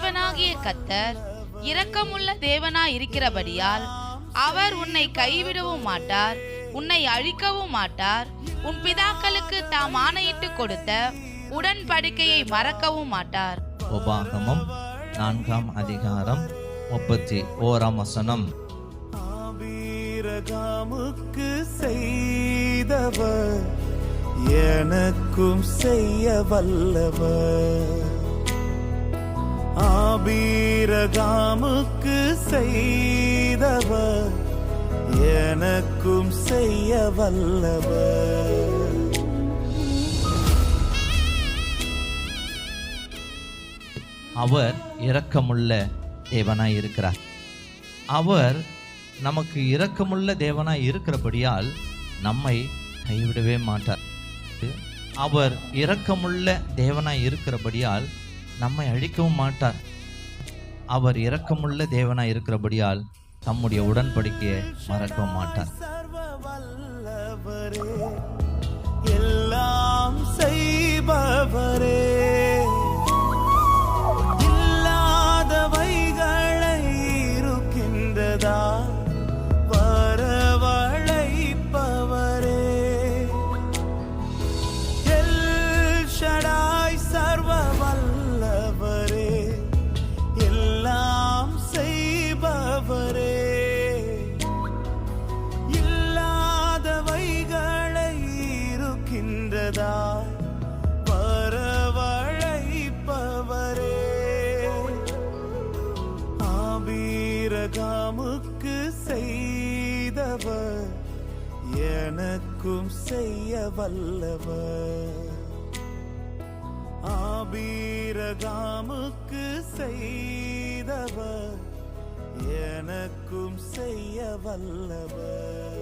கர்த்தர் இரக்கமுள்ள தேவனாய் இருக்கிறபடியால் அவர் உன்னை கைவிடவும் மாட்டார் உன்னை அழிக்கவும் மாட்டார் உன் பிதாக்களுக்கு தாம் ஆணையிட்டு கொடுத்த உடன்படிக்கையை மறக்கவும் மாட்டார். உபாகமம் நான்காம் அதிகாரம் முப்பத்தி ஓராம் வசனம். ஆபீரகாமுக்கு செய்தவர் எனக்கும் செய்ய வல்லவர். ஆபிரகாமுக்கு செய்தவர் எனக்கும் செய்ய வல்லவர். அவர் இரக்கமுள்ள தேவனாய் இருக்கிறார். அவர் நமக்கு இரக்கமுள்ள தேவனாய் இருக்கிறபடியால் நம்மை கைவிடவே மாட்டார். அவர் இரக்கமுள்ள தேவனாய் இருக்கிறபடியால் நம்மை அழிக்கவும் மாட்டார். அவர் இரக்கமுள்ள தேவனாய் இருக்கிறபடியால் தம்முடைய உடன்படிக்கையை மறக்க மாட்டார் இருக்கின்றதா வரவழைப்பவரே. ஆபீரகாமுக்கு செய்தவர் எனக்கும் செய்ய வல்லவர் ஆபீரகாமுக்கு செய்தவர் எனக்கும் செய்ய வல்லவர்